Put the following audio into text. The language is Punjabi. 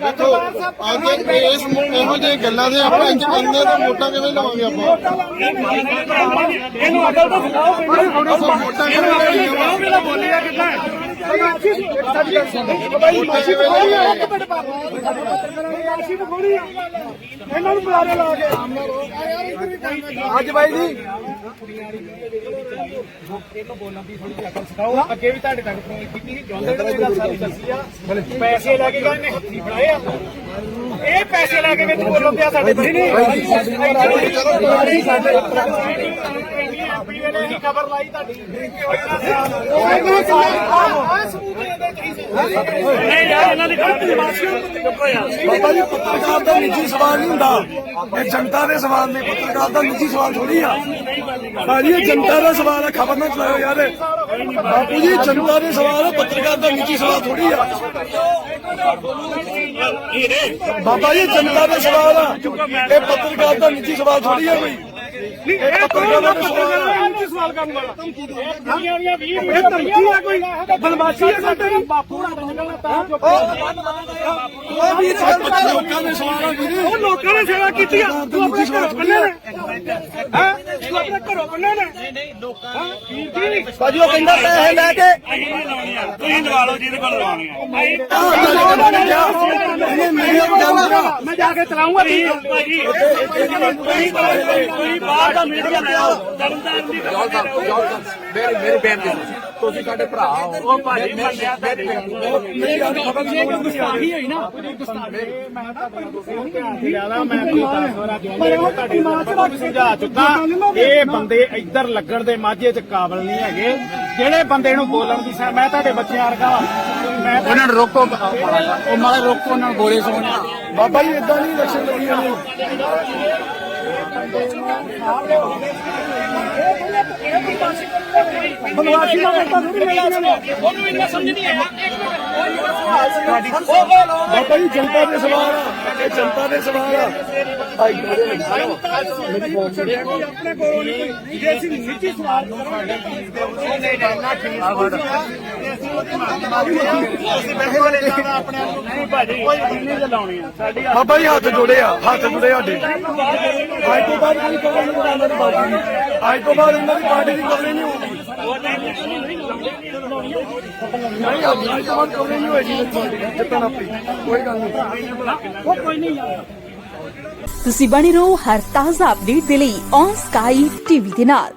ਦੇਖੋ ਅੱਜ ਇਸ ਇਹੋ ਜਿਹੇ ਗੱਲਾਂ ਦੇ ਆਪਾਂ ਇੰਜ ਇੰਨੇ ਦਾ ਮੋਟਾ ਕਿਵੇਂ ਲਵਾਂਗੇ ਆਪਾਂ? ਇਹਨੂੰ ਅਕਲ ਤਾਂ ਸਿਖਾਓ ਮੋਟਾ ਕਿਵੇਂ ਬੋਲਿਆ ਕਿੱਦਾਂ ਇਹਨਾਂ ਨੂੰ ਬੁਲਾਰੇ ਲਾ ਕੇ। ਅੱਜ ਬਾਈ ਜੀ। ਸਿਖਾਓ ਅੱਗੇ ਵੀ ਤੁਹਾਡੇ ਤੱਕ ਫੋਨ ਕੀਤੀ ਸੀ ਨੇ ਇਹ ਗੱਲ ਸਾਰੀ ਦੱਸੀ ਆ। ਪੈਸੇ ਲੈ ਕੇ ਗਏ ਨੇ ਹੱਥੀ ਫੜਾਏ ਆ। ਇਹ ਪੈਸੇ ਲੈ ਕੇ ਵਿੱਚ ਬੋਲਣ ਪਿਆ ਸਾਡੇ ਐਮਪੀ ਵੇਲੇ ਦੀ ਖਬਰ ਲਾਈ ਤੁਹਾਡੀ। ਨਹੀਂ ਯਾਰ ਇਹਨਾਂ ਦੀ ਗੱਲ ਚੁੱਪ ਬਾਬਾ ਜੀ ਪੱਤਰਕਾਰ ਦਾ ਨਿੱਜੀ ਸਵਾਲ ਨਹੀਂ ਹੁੰਦਾ ਇਹ ਜਨਤਾ ਦੇ ਸਵਾਲ ਨੇ ਪੱਤਰਕਾਰ ਦਾ ਨਿੱਜੀ ਸਵਾਲ ਥੋੜੀ ਆ। ਭਾਜੀ ਇਹ ਜਨਤਾ ਦਾ ਸਵਾਲ ਹੈ ਖਬਰ ਨਾ ਚਲਾਓ ਯਾਰ ਬਾਪੂ ਜੀ ਜਨਤਾ ਦੇ ਸਵਾਲ ਹੈ ਪੱਤਰਕਾਰ ਦਾ ਨਿੱਜੀ ਸਵਾਲ ਥੋੜੀ ਆ ਬਾਬਾ ਜੀ ਜਨਤਾ ਦਾ ਸਵਾਲ ਆ ਇਹ ਪੱਤਰਕਾਰ ਦਾ ਨਿੱਜੀ ਸਵਾਲ ਥੋੜੀ ਆ ਕੋਈ। ਨਹੀਂ ਇਹ ਪੱਤਰਕਾਰ ਦਾ ਸਵਾਲ ਆ। ਕੀ ਸਵਾਲ ਕਰਨ ਵਾਲਾ। ਦੁਨੀਆ ਦੀਆਂ 20 ਇਹ ਧਮਕੀ ਆ ਕੋਈ? ਬਲਮਾਸ਼ੀ ਆ ਸਾਡੇ ਬਾਪੂ ਨਾਲ ਬੋਲਣਾ ਤਾਂ ਉਹ ਵੀ ਲੋਕਾਂ ਦੇ ਨੇ ਸੇਵਾ ਕੀਤੀ ਆ। ਤੂੰ ਆਪਣੇ ਘਰੋਂ ਨੇ ਹੈ? ਤੂੰ ਆਪਣੇ ਘਰੋਂ ਬੰਨੇ ਨੇ ਨਹੀਂ ਨਹੀਂ ਲੋਕਾਂ ਜੀ ਭਾਜੀ ਉਹ ਕਹਿੰਦਾ ਪੈਸੇ ਲੈ ਕੇ ਅਸੀਂ ਨਹੀਂ ਲਾਉਣੀ ਆ। ਤੁਸੀਂ ਲਵਾ ਲਓ ਜਿਹਦੇ ਕੋਲ ਲਵਾਉਣੀ ਆ। ਨੂੰ ਮੈਂ ਜਾ ਕੇ ਚਲਾਉਂਗਾ। ਭਾਜੀ ਤੁਸੀਂ ਬਾਹਰ ਦਾ ਮੀਡੀਆ ਲਿਆਓ। ਤਰਨਤਾਰਨ ਦੀ ਮੇਰੇ ਮੇਰੇ ਬੇਨਤੀ ਤੁਸੀਂ ਸਾਡੇ ਭਰਾ ਹੋ ਉਹ ਭਾਜੀ ਮੰਨਿਆ ਤੇ ਮੇਰੀ ਗੱਲ ਖਬਰ ਨਹੀਂ ਹੋਊਗੀ ਗੁਸਤਾਖੀ ਹੋਈ ਨਾ ਮੈਂ ਤਾਂ ਧਿਆਨ ਤੇ ਲਿਆਦਾ ਮੈਂ ਕੋਈ ਦਸ ਵਾਰਾ ਗਿਆ ਤੁਹਾਡੀ ਮਾਂ ਨੂੰ ਸਮਝਾ ਚੁੱਕਾ ਇਹ ਬੰਦੇ ਇੱਧਰ ਲੱਗਣ ਦੇ ਮਾਝੇ 'ਚ ਕਾਬਲ ਨਹੀਂ ਹੈਗੇ ਜਿਹੜੇ ਬੰਦੇ ਨੂੰ ਬੋਲਣ ਦੀ ਸਾ ਮੈਂ ਤੁਹਾਡੇ ਬੱਚਿਆਂ ਵਰਗਾ। ਮੈਂ ਉਹਨਾਂ ਨੂੰ ਰੋਕੋ ਉਹ ਮਾਲੇ ਰੋਕੋ ਉਹਨਾਂ ਨੂੰ ਗੋਲੇ ਸੋਣਾ ਬਾਬਾ ਜੀ ਇਦਾਂ ਨਹੀਂ ਲੜੀ ਜਾਣੀ ਬਨਵਾਸੀ ਦਾ ਵੋਟਾਂ ਥੋੜੀ ਮਿਲਣੀਆਂ ਨੇ ਉਹਨੂੰ ਇੰਨਾ ਸਮਝ ਨਹੀਂ ਆਇਆ ਬਾਬਾ ਜੀ, ਜਨਤਾ ਦੇ ਸਵਾਲ ਆ। ਇਹ ਜਨਤਾ ਦੇ ਸਵਾਲ ਆ। ਭਾਈ ਮੇਰੇ ਆਪਣੇ ਕੋਲ ਨਹੀਂ ਜੇ ਅਸੀਂ ਨਿੱਜੀ ਸਵਾਲ ਅਸੀਂ ਬਿਲਕੁਲ ਇਦਾਂ ਆਪਣੇ ਆਪ ਨੂੰ ਨਹੀਂ ਭਾਜੀ ਕੋਈ ਬੰਨੇ ਚਲਾਉਣੀ ਆ? ਸਾਡੀ ਬਾਬਾ ਜੀ ਹੱਥ ਜੋੜੇ ਆ ਹੱਥ ਜੋੜੇ ਸਾਡੇ। ਅੱਜ ਤੋਂ ਬਾਅਦ ਕੋਈ ਕਵਰ ਨਹੀਂ ਕਰਾਉਂਦਾ ਦੀ ਪਾਰਟੀ ਅੱਜ ਤੋਂ ਬਾਅਦ ਇਹਨਾਂ ਦੀ ਪਾਰਟੀ ਦੀ ਕਵਰ ਨਹੀਂ ਹੋਊਗੀ। ਨਹੀਂ ਅੱਜ ਤੋਂ ਬਾਅਦ ਨਹੀਂ ਹੋਏਗੀ ਇਸ ਪਾਰਟੀ ਦੀ ਜਿੱਤਣ ਆਪਣੀ ਕੋਈ ਗੱਲ ਨਹੀਂ ਤੁਸੀਂ ਬਣੇ ਰਹੋ ਹਰ ਤਾਜ਼ਾ ਅਪਡੇਟ ਦੇ ਲਈ ਔਨ ਸਕਾਈ ਟੀਵੀ ਦੇ ਨਾਲ।